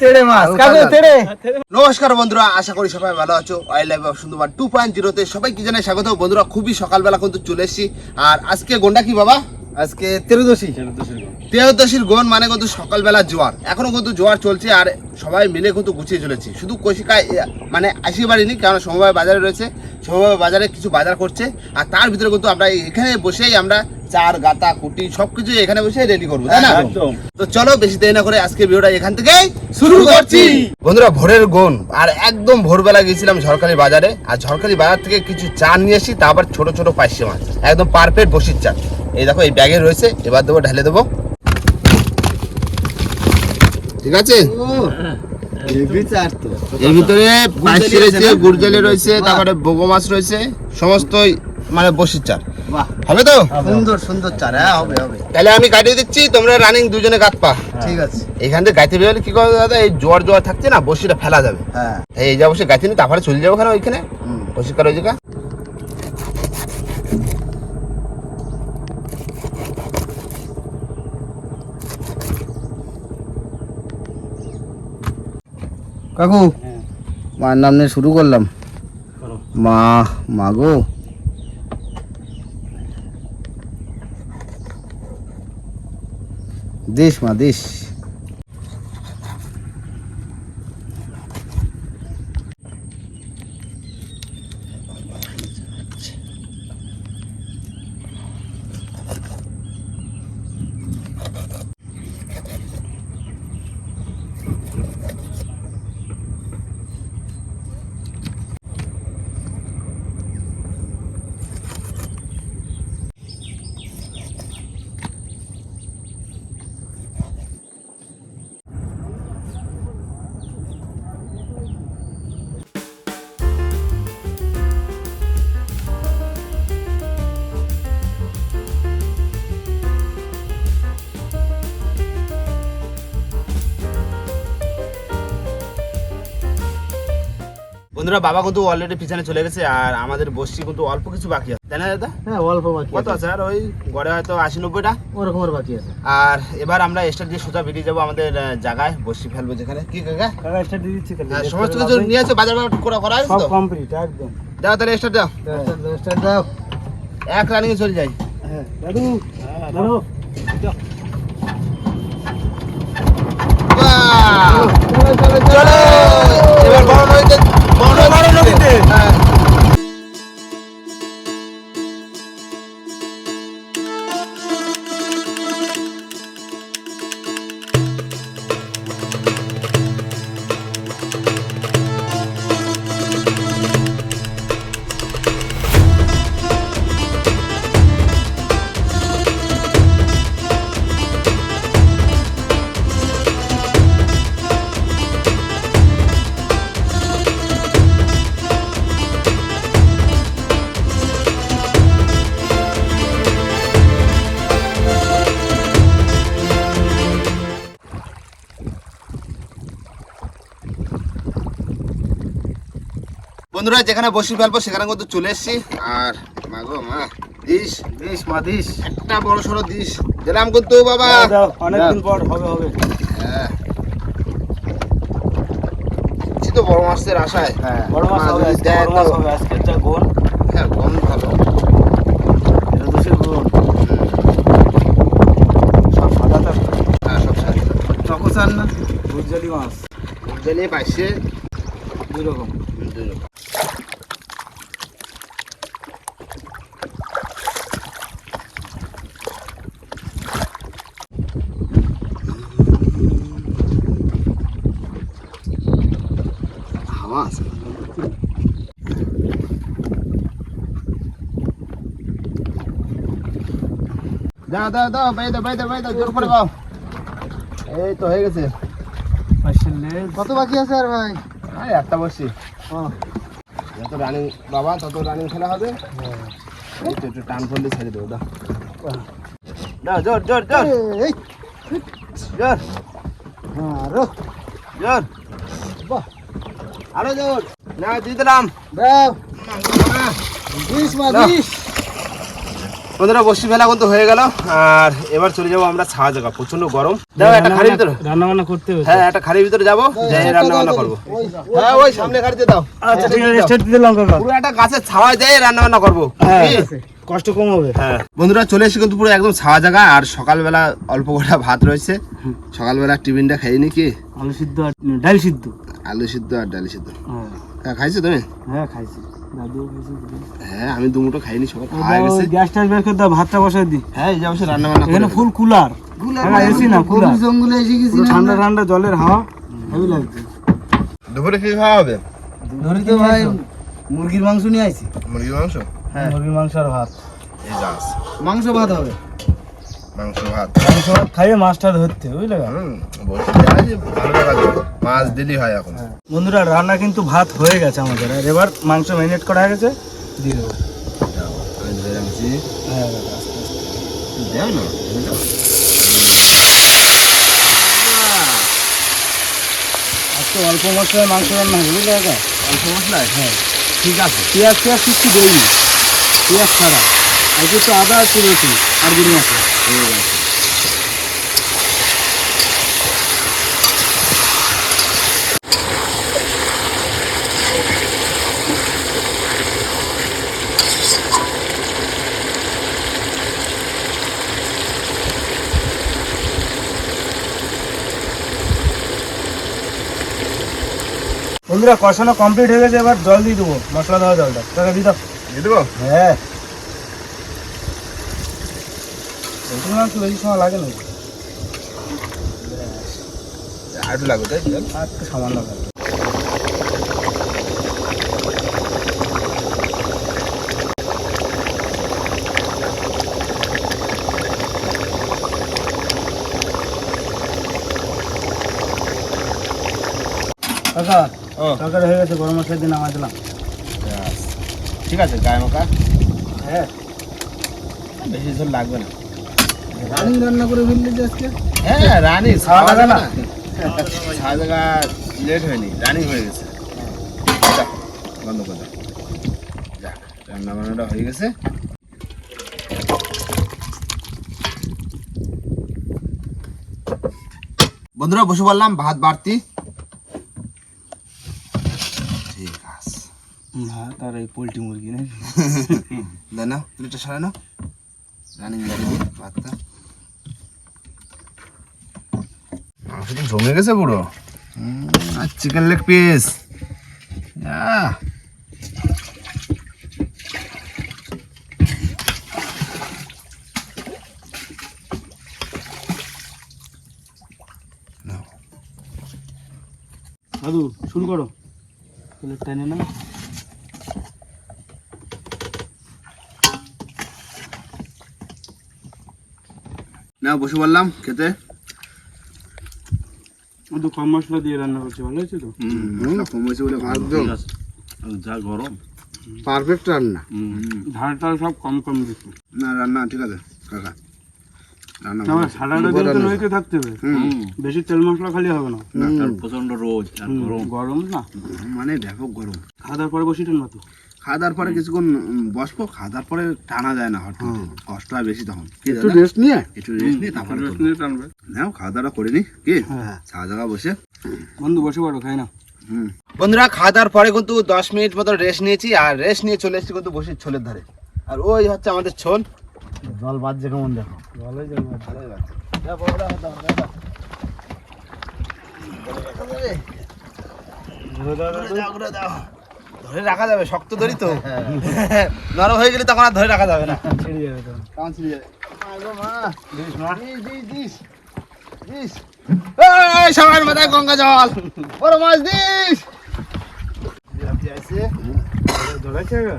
তেড়ে মাছ কাকু তেড়ে। নমস্কার বন্ধুরা আশা করি সবাই ভালো আছো। Wildlife of Sundarban two point জিরোতে সবাইকে জানাই স্বাগত বন্ধুরা খুবই সকালবেলা কিন্তু চলে এসেছি। আর আজকে গন্ডা কি বাবা? আজকে তেরোদশী তেরোদশীর গন। মানে কিন্তু সকালবেলা জোয়ার। এখনও কিন্তু জোয়ার চলছে আর সবাই মিলে কিন্তু গুছিয়ে চলেছি। শুধু কৌশিকা মানে আসি পারিনি কারণ সমবায় বাজারে রয়েছে। সমবায় বাজারে কিছু বাজার করছে। আর তার ভিতরে কিন্তু আমরা এখানে বসেই আমরা চার গাতা কুটি সবকিছু এখানে বসে রেডি করব তাই না? তো চলো বেশি দেরি না করে আজকে ভিডিওটা এখান থেকে শুরু করছি। বন্ধুরা ভোরের গুণ আর একদম ভোরবেলা গিয়েছিলাম ঝড়খালি বাজারে আর ঝড়খালি বাজার থেকে কিছু চা নিয়ে এসি তারপর ছোট ছোট পাইসে মাছ একদম পারফেক্ট বসির চা। এই দেখো এই ব্যাগে রয়েছে এবার দেবো ঢেলে দেবো। ঠিক আছে? এর ভিতরে পাইসে রয়েছে গুড়জালি রয়েছে তারপরে বগো মাছ রয়েছে সমস্তই মানে বসির চা। হবে তো? সুন্দর সুন্দর চার হ্যাঁ হবে হবে। তাহলে আমি কাটিয়ে দিচ্ছি তোমরা রানিং দুজনে গাত পা। ঠিক আছে। এখান থেকে গাইতে বেরোলে কি করবে দাদা এই জোয়ার জোয়ার থাকছে না বসিটা ফেলা যাবে। হ্যাঁ। এই যা বসে গাইতে নি তারপরে চলে যাব ওখানে ওইখানে। হুম। পরিষ্কার ওই জায়গা কাকু মার নাম নিয়ে শুরু করলাম। মা মা গো। দিস মা দিস বন্ধুরা বাবা কিন্তু অলরেডি পিছনে চলে গেছে আর আমাদের বসছি কিন্তু অল্প কিছু বাকি আছে। তাই না দাদা? হ্যাঁ অল্প বাকি কত আছে। আর ওই গড়ে হয়তো আশি নব্বইটা। ওরকমের বাকি আছে। আর এবার আমরা স্টার দিয়ে সোজা বেরিয়ে যাব আমাদের জায়গায়। বসি ফেলব যেখানে। কি কাকা? কাকা দিয়ে দিচ্ছি হ্যাঁ, সমস্ত কিছু নিয়ে আছে বাজার বাজার করা করা সব কমপ্লিট একদম। দাও তাহলে স্টার দাও। স্টার্ট দাও এক রানিং চলে যাই। হ্যাঁ দাদু ধরো। চলো চলো। চলো! এবার বড় নদীতে বড় বড় নদীতে হ্যাঁ। যেখানে বসি ফেলব সেখানে কিন্তু চলে এসছি। আর মা গো মা দিস দিস মা দিস। একটা বড় সড়ো দিস। দিলাম কিন্তু বাবা। অনেকদিন পর হবে হবে। হ্যাঁ। তো বড় মাছের আশায়। হ্যাঁ বড় মাছ হবে আজকে দেয় বড় মাছ হবে আজকে যা গোল হ্যাঁ ভালো। এটা দোষের গোল সব সাদা হ্যাঁ সব না? মাছ। পাইছে। দুই রকম। দুই রকম। আছে দাও দাও দাও বাই দাও বাই দাও বাই দাও জোর করে দাও। এই তো হয়ে গেছে। কত বাকি আছে আর ভাই? এই একটা বসছি। যত রানিং বাবা তত রানিং খেলা হবে। এই একটু টান করলে ছেড়ে দেবো দাও। দাও জোর জোর জোর। এই জোর। আরও জোর। আরও জোর। না দিয়ে দিলাম। দাও। মা। বন্ধুরা বসি ফেলা কিন্তু হয়ে গেল। আর এবার চলে যাব আমরা ছাওয়া জায়গা প্রচণ্ড গরম। দেখো একটা খাড়ির ভিতরে। রান্না বান্না করতে হবে হ্যাঁ একটা খাড়ির ভিতরে যাব যাই রান্না বান্না করব। হ্যাঁ ওই সামনে খাড়িতে দাও। আচ্ছা ঠিক আছে স্টেট দিলাম পুরো একটা গাছের ছাওয়ায় দেয় রান্না বান্না করব। হ্যাঁ কষ্ট কম হবে। হ্যাঁ। বন্ধুরা চলে এসে কিন্তু পুরো একদম ছাওয়া জায়গা আর সকালবেলা অল্প কটা ভাত রয়েছে। সকালবেলা টিফিনটা খাইনি কি? আলু সিদ্ধ ডাল সিদ্ধ। আলু সিদ্ধ আর ডালি সিদ্ধ। হ্যাঁ। হ্যাঁ, খাইছো তুমি? হ্যাঁ খাইছি। হ্যাঁ আমি দুমুটো খাইনি সবাই ওই গেছে। গ্যাস ট্যাস বের করে দাও ভাতটা বসাই দি। হ্যাঁ এই যে রান্না বান্না এখানে ফুল কুলার। এসি না কুলার। জঙ্গলে এসে গেছি ঠান্ডা ঠান্ডা জলের হাওয়া হেভি লাগছে। দুপুরে কি খাওয়া হবে? তো ভাই মুরগির মাংস নিয়ে আইছি। মুরগির মাংস? হ্যাঁ মুরগির মাংস আর ভাত। এই মাংস ভাত হবে। মাংস ভাত। মাংস ভাত খাইয়ে মাছটা ধরতে বুঝলে? হুম বলছি যাই যে ভালো মাছ দিলি হয় এখন। বন্ধুরা রান্না কিন্তু ভাত হয়ে গেছে আমাদের। আর এবার মাংস ম্যারিনেট করা হয়ে গেছে দিয়ে দেবো। হ্যাঁ না আজকে অল্প মশলায় মাংস রান্না হবে বুঝলে অল্প মশলায়? হ্যাঁ। ঠিক আছে। পেঁয়াজ পেঁয়াজ কিছু দেয়নি পেঁয়াজ ছাড়া। তো আদা আছে রয়েছে আর গুড়ি মশলা। ঠিক আছে বন্ধুরা কষানো কমপ্লিট হয়ে গেছে এবার জল দিয়ে দেবো। মশলা দেওয়া জলটা। কাকা দিয়ে দাও। দিয়ে দেবো? হ্যাঁ। বেশি মাংস বেশি সময় লাগে না। আর একটু লাগবে তাই? আর একটু সামান্য লাগে। কাকা ও। তরকারি হয়ে গেছে গরম মশলা দিয়ে নামাই দিলাম। ঠিক আছে গায়ে মাখা হ্যাঁ। বেশি ঝোল লাগবে না। রানিং রান্না করে ফেললি আজকে? হ্যাঁ রানি যাবে না? না জায়গা লেট হয়নি রানিং হয়ে গেছে। বন্ধ করে যাক রান্না বান্নাটা হয়ে গেছে। বন্ধুরা বসে বললাম ভাত বাড়তি। ঠিক আছে। হ্যাঁ তার এই পোলট্রি মুরগি দেন না প্লেটটা সারাই না রানিং দিই ভাতটা। মাংস তো জমে গেছে পুরো। আর চিকেন লেগ পিস দাদু শুরু করো। প্লেট টেনে না। না বসে বললাম খেতে। একটু কম মশলা দিয়ে রান্না করছি ভালো হয়েছে তো? মশলা কম হয়েছে বলে একদম যা গরম। পারফেক্ট রান্না। ঝাল টাল সব কম কম দিচ্ছি। না রান্না ঠিক আছে কাকা। বেশি তেল মশলা খালি হবে না। প্রচণ্ড রোদ গরম। গরম না? মানে ব্যাপক গরম। খাওয়া দাওয়ার পরে বসিটেন না তো? খাওয়া দাওয়ার পরে কিছুক্ষণ বসবো খাওয়া দাওয়ার পরে টানা যায় না হট কষ্ট হয় বেশি তখন। কি একটু রেস্ট নিয়ে? একটু রেস্ট নিয়ে তারপরে করব। নাও খাওয়া দাওয়া করে নি। কি? হ্যাঁ। চা জায়গা বসে। বন্ধু বসে পড়ো খাই না বন্ধুরা খাওয়া দাওয়ার পরে কিন্তু দশ মিনিট মতো রেস্ট নিয়েছি আর রেস্ট নিয়ে চলে এসেছি কিন্তু বসে ছোলের ধারে। আর ওই হচ্ছে আমাদের ছোল। জল বাজছে কেমন দেখো। ভালোই জল ধরে রাখা যাবে শক্ত ধরি তো। নরম হয়ে গেলে তখন আর ধরে রাখা যাবে না। ছিঁড়ে যাবে তো কেমন ছিঁড়ে যাবে। সবার মাথায় গঙ্গা জল। বড় মাছ দিস। ধরেছে গো?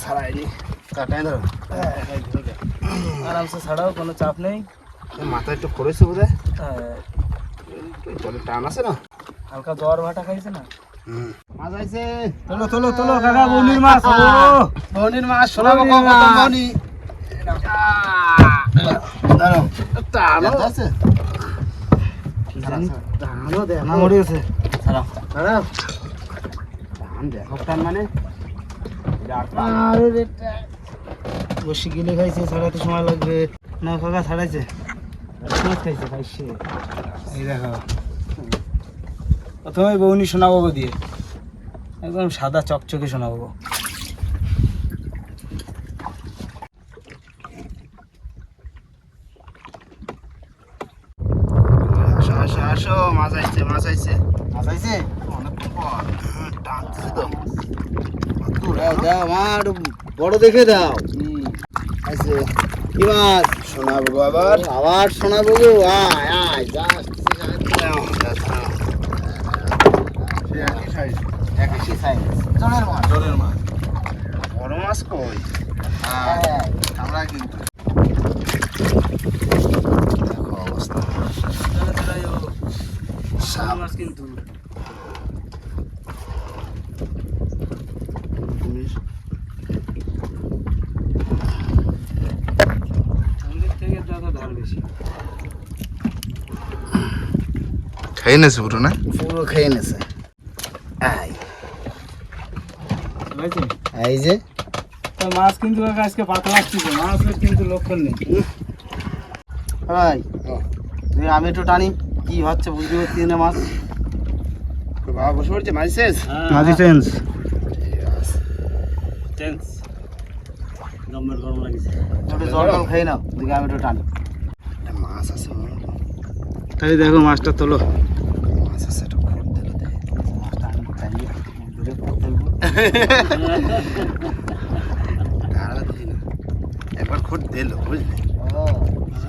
সারাইনি কাটাই ধরো। আরামসে ছাড়াও কোনো চাপ নেই। মাথা একটু করেছে বোধ হয়। হ্যাঁ, টান আছে না? হালকা জ্বর ভাটা খাইছে না? মাছ আছে তোলো তোলো তোলো কাকা বৌনির মাছ মাছ শোনাবো বনির কখন মাছ। দাঁড়াও। টান আছে? না মরে গেছে। টান মানে? আরে বসে গিলে খাইছে, ছাড়াতে সময় লাগবে। না, কাকা ছাড়াইছে। মাছ খাইছে খাইছে। এই দেখো। প্রথমে বৌনি শোনাবো দিয়ে একদম সাদা চকচকে শোনাবো। মাছ আইছে মাছ আইছে। মাছ আইছে? দাও দাও বড় দেখে দাও। আইছে কি মাছ শোনাবো আবার? আবার শোনাবো গো। আয় আয়। সে একই size, জলের মাছ জলের মাছ বড় মাছ কই। আমরা কিন্তু দেখো অবস্থা মাছ কিন্তু মন্দির থেকে দাদা ধার বেশি খাই নেছে পুরো না? পুরো খেয়ে নেছে। এই যে। মাছ কিন্তু আজকে পাতলা আসছে মাছের কিন্তু লক্ষণ নেই। আমি একটু টানি কি হচ্ছে বুঝতে পারছি না মাছ। বাবা বসে পড়ছে? মাছ শেষ? মাঝি চেঞ্জ চেঞ্জ গম্মের গরম লাগিছে। জল টল খেয়ে নাও দিকে আমি একটু টানি একটা মাছ আছে মনে হয়। তাই দেখো মাছটা তোলো। মাছ। একবার খোঁট দিল বুঝলি?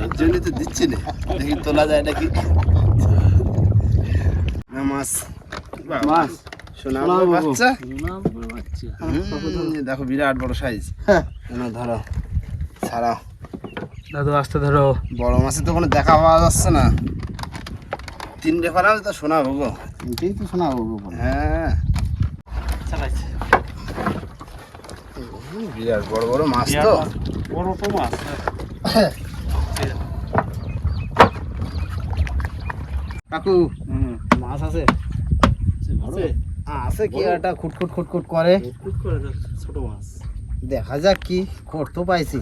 এর জন্য তো দিচ্ছি না। দেখি তোলা যায় নাকি? না মাছ। মাছ। দেখো বিরাট বড় সাইজ হ্যাঁ। ধরো ছাড়াও। দাদু আসতে ধরো। বড় মাছের তো কোনো দেখা পাওয়া যাচ্ছে না। তিন না তো শোনা গো। এটাই তো শোনাবো গো হ্যাঁ। বিরাট বড় বড় মাছ তো। বড় তো মাছ কাকু হুম। মাছ আছে? আছে আছে? কি? একটা খুটখুট খুটখুট করে। ছোট মাছ। দেখা যাক কি খোট তো পাইছি।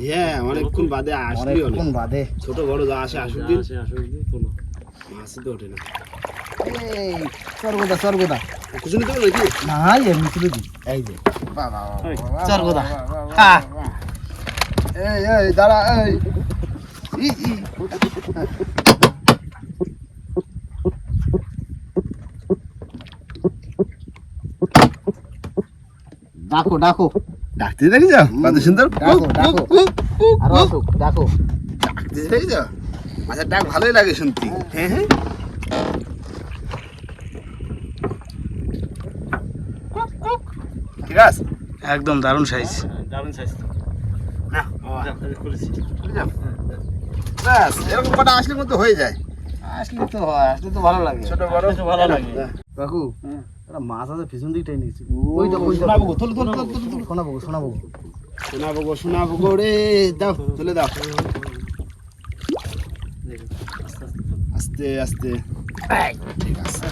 হ্যাঁ অনেকক্ষণ বাদে আসলি অনেকক্ষণ বাদে। ছোট বড় যা আসে আসুক দিন। আসে আসে তোলো মাছ তো ওঠে না। এই স্বর্গদা স্বর্গদা। কিছু নিতে হবে নাকি? না এমনি তুলে দি এই যে। হ্যাঁ এই এই দাঁড়া এই। ই, ই। ডাকো ডাকো। ডাকতে দেখি যাও কত সুন্দর। ডাকো, ডাকো। ডাকো ডাকতে দেখি যাও। মাছের ডাক ভালোই লাগে শুনতে। হ্যাঁ হ্যাঁ। ঠিক আছে? একদম দারুণ সাইজ দারুণ সাইজ না ব্যাস এরকম কটা আসলে মতো হয়ে যায়। আসলে তো হয় আসলে তো ভালো লাগে। ছোট বড়? ভালো লাগে। কাকু একটা মাছ আছে পিছন দিকটাই নিয়েছি ওই তো ওই শোনাবো তোলো, তোলো, তোলো। শোনাবো শোনাবো। শোনাবো শোনাবো রে। দাও তুলে দাও। আস্তে আস্তে ঠিক আছে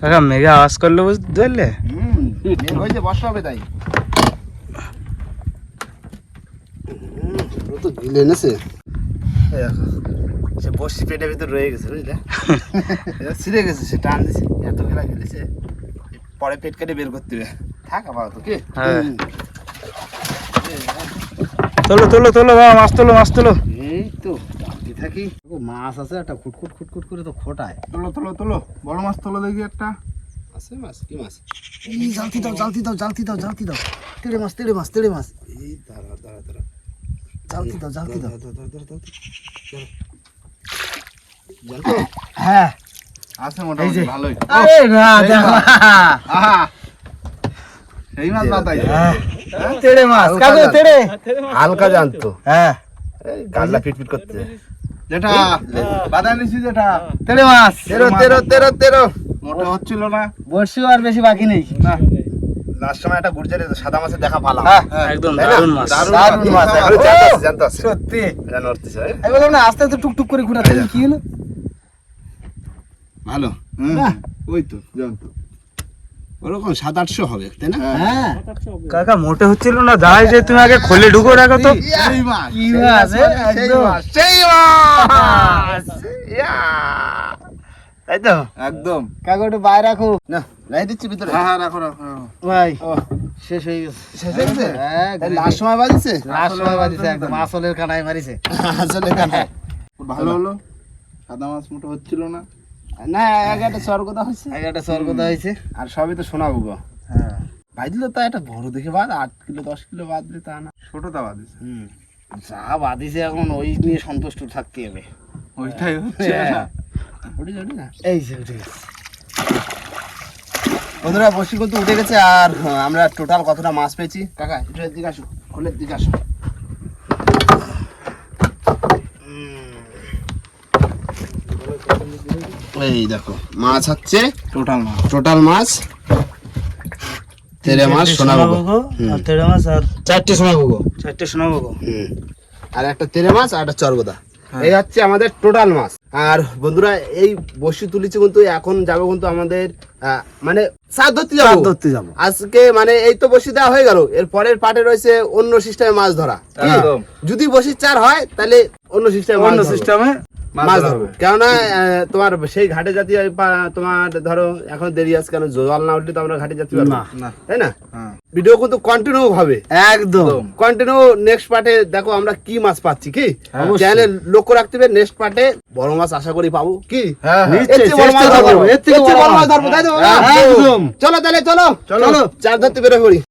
কাকা মেঘা আওয়াজ করলে বুঝতে মেঘ হয়েছে বর্ষা হবে তাই। তো গিলে এনেছে। সে বসি পেটের ভিতর রয়ে গেছে বুঝলে? ছিঁড়ে গেছে সে টান দিছে এত খেলা গেলেছে পরে পেট কেটে বের করতে হবে। থাক আপাতত কি হ্যাঁ। তোলো তোলো তোলো বাবা মাছ তোলো মাছ তোলো। এই তো ডাকতে থাকি মাছ আছে একটা খুটখুট খুটখুট করে তো খোটায়। তোলো তোলো তোলো বড় মাছ তোলো দেখি একটা। আছে মাছ? কি মাছ? এই জালতি দাও জালতি দাও জালতি দাও জালতি দাও। তেড়ে মাছ তেড়ে মাছ তেড়ে মাছ। এই দাঁড়া দাঁড়া দাঁড়া। জালতি দাও জালতি দাও? হ্যাঁ। আছে মোটামুটি ভালোই। আরে না দেখো। আহা। সেই মাছ না তেড়ে মাছ হালকা তেড়ে। হালকা জানতো হ্যাঁ। গাল্লা করতে। যেটা বাধা নিছি যেটা তেড়ে মাছ। তেরো তেরো তেরো তেরো। মোটা হচ্ছিল না। বর্ষিও আর বেশি বাকি নেই। না। লাস্ট সময় একটা গুড়জারে সাদা মাছের দেখা পালাম। হ্যাঁ, একদম দারুণ মাছ। দারুণ দারুণ মাছ, মাছ। জানতে আছে, জানতে আছে সত্যি। জানো উঠতেছে, এই? আমি বললাম না আস্তে আস্তে টুকটুক করে ঘুরাতে কি হলো? ভালো। ওই তো জানতো। ওরকম সাত আটশো হবে তাই না? হ্যাঁ। কাকা মোটে হচ্ছিল না যাই যে তুমি আগে খোলে ঢুকো রাখো তো। একদম। মাছ সেই মাছ। তাই তো? একদম। কাকা একটু বাইরে রাখো। না দিচ্ছি ভিতরে। হ্যাঁ হ্যাঁ রাখো রাখো ভাই শেষ হয়ে গেছে। শেষ হয়ে গেছে? হ্যাঁ তাই লাস্ট সময় বাজিছে? লাস্ট সময় একদম। আসলের কানায় মারিছে। আসলে কেন ভালো হলো? সাদা মাছ মোটো হচ্ছিল না? না স্বর্গতা স্বর্গদা হয়েছে। আর সবই তো শোনাবো গো। হ্যাঁ। ভাই দিল তো একটা বড় দেখে বাদ আট কিলো দশ কিলো তা না। ছোটটা যা এখন ওই নিয়ে সন্তুষ্ট থাকতে হবে। ওইটাই হচ্ছে। হ্যাঁ। ওটি জানি না এই যে উঠে গেছে। বন্ধুরা বসি কিন্তু উঠে গেছে আর হ্যাঁ, আমরা টোটাল কতটা মাছ পেয়েছি? কাকা একটু দিকে আসো খোলের দিকে আসো। এই দেখো মাছ হচ্ছে টোটাল মাছ। টোটাল মাছ তেরে মাছ। আর তেড়ে মাছ আর চারটে সোনাবাবু চারটে শোনাবো হুম। আর একটা তেলে মাছ আর একটা চরগদা। এই হচ্ছে আমাদের টোটাল মাছ। আর বন্ধুরা এই বসি তুলেছি কিন্তু এখন যাব কিন্তু আমাদের মানে সাত ধরতে যাব। ধরতে যাব। আজকে মানে এই তো বসি দেওয়া হয়ে গেল। এর পরের পার্টে রয়েছে অন্য সিস্টেমে মাছ ধরা। যদি বসি চার হয় তাহলে অন্য সিস্টেমে অন্য সিস্টেমে মাছ ধরবো। কেননা তোমার সেই ঘাটে পা- তোমার ধরো এখন দেরি আছে কেন জল না উঠলে তো আমরা ঘাটে যেতে পারব। না। তাই না? ভিডিও কিন্তু কন্টিনিউ হবে। একদম। কন্টিনিউ নেক্সট পার্টে দেখো আমরা কি মাছ পাচ্ছি কি। চ্যানেলে লক্ষ্য রাখতে হবে নেক্সট পার্টে বড় মাছ আশা করি পাবো কি? হ্যাঁ, হ্যাঁ। বড় মাছ ধরবো। করব, এর বড় মাছ ধরবো তাই তো? একদম। চলো তাহলে চলো। চলো চার ধরতে বেরো করি।